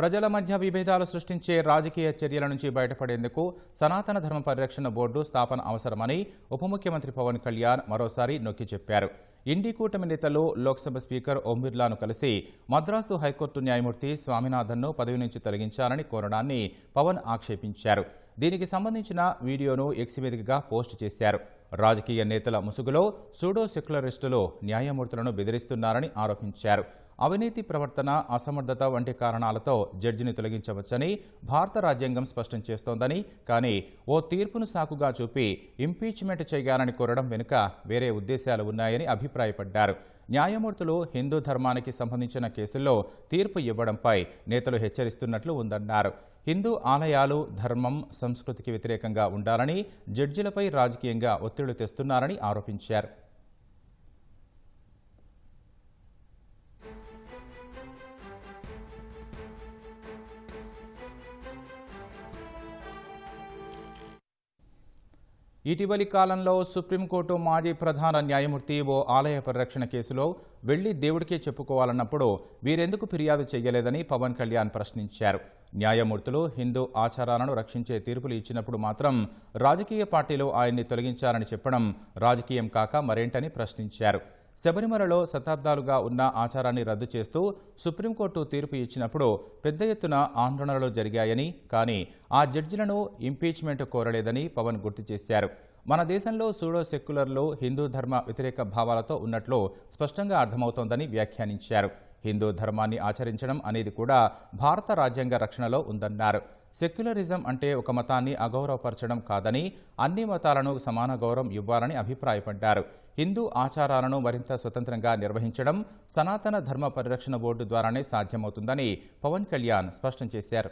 ప్రజల మధ్య విభేదాలు సృష్టించే రాజకీయ చర్యల నుంచి బయటపడేందుకు సనాతన ధర్మ పరిరక్షణ బోర్డు స్థాపన అవసరమని ఉప ముఖ్యమంత్రి పవన్ కళ్యాణ్ మరోసారి నొక్కి చెప్పారు. ఇండి కూటమి నేతలు లోక్సభ స్పీకర్ ఓం బిర్లాను కలిసి మద్రాసు హైకోర్టు న్యాయమూర్తి స్వామినాథన్ను పదవి నుంచి తొలగించాలని కోరడాన్ని పవన్ ఆక్షేపించారు. దీనికి సంబంధించిన వీడియోను ఎక్స్ వేదికగా పోస్ట్ చేశారు. రాజకీయ నేతల ముసుగులో సూడో సెక్యులరిస్టులు న్యాయమూర్తులను బెదిరిస్తున్నారని ఆరోపించారు. అవినీతి ప్రవర్తన అసమర్థత వంటి కారణాలతో జడ్జిని తొలగించవచ్చని భారత రాజ్యాంగం స్పష్టం చేస్తోందని కానీ ఓ తీర్పును సాకుగా చూపి ఇంపీచ్మెంట్ చేయాలని కోరడం వెనుక వేరే ఉద్దేశాలు ఉన్నాయని అభిప్రాయపడ్డారు. న్యాయమూర్తులు హిందూ ధర్మానికి సంబంధించిన కేసుల్లో తీర్పు ఇవ్వడంపై నేతలు హెచ్చరిస్తున్నట్లు ఉందన్నారు. హిందూ ఆలయాలు ధర్మం సంస్కృతికి వ్యతిరేకంగా ఉండాలని జడ్జిలపై రాజకీయంగా ఒత్తిళ్ళు తెస్తున్నారని ఆరోపించారు. ఇటీవలి కాలంలో సుప్రీంకోర్టు మాజీ ప్రధాన న్యాయమూర్తి ఓ ఆలయ పరిరక్షణ కేసులో వెళ్ళి దేవుడికే చెప్పుకోవాలన్నప్పుడు వీరెందుకు ఫిర్యాదు చేయలేదని పవన్ కళ్యాణ్ ప్రశ్నించారు. న్యాయమూర్తులు హిందూ ఆచారాలను రక్షించే తీర్పులు ఇచ్చినప్పుడు మాత్రం రాజకీయ పార్టీలు ఆయన్ని తొలగించాలని చెప్పడం రాజకీయం కాక మరేంటని ప్రశ్నించారు. శబరిమలలో శతాబ్దాలుగా ఉన్న ఆచారాన్ని రద్దు చేస్తూ సుప్రీంకోర్టు తీర్పు ఇచ్చినప్పుడు పెద్ద ఎత్తున ఆందోళనలు జరిగాయని కానీ ఆ జడ్జిలను ఇంపీచ్మెంట్ కోరలేదని పవన్ గుర్తు చేశారు. మన దేశంలో సూడో సెక్యులర్లు హిందూ ధర్మ వ్యతిరేక భావాలతో ఉన్నట్లు స్పష్టంగా అర్థమవుతోందని వ్యాఖ్యానించారు. హిందూ ధర్మాన్ని ఆచరించడం అనేది కూడా భారత రాజ్యాంగ రక్షణలో ఉందన్నారు. సెక్యులరిజం అంటే ఒక మతాన్ని అగౌరవపరచడం కాదని అన్ని మతాలను సమాన గౌరవం ఇవ్వాలని అభిప్రాయపడ్డారు. హిందూ ఆచారాలను మరింత స్వతంత్రంగా నిర్వహించడం సనాతన ధర్మ పరిరక్షణ బోర్డు ద్వారానే సాధ్యమవుతుందని పవన్ కళ్యాణ్ స్పష్టం చేశారు.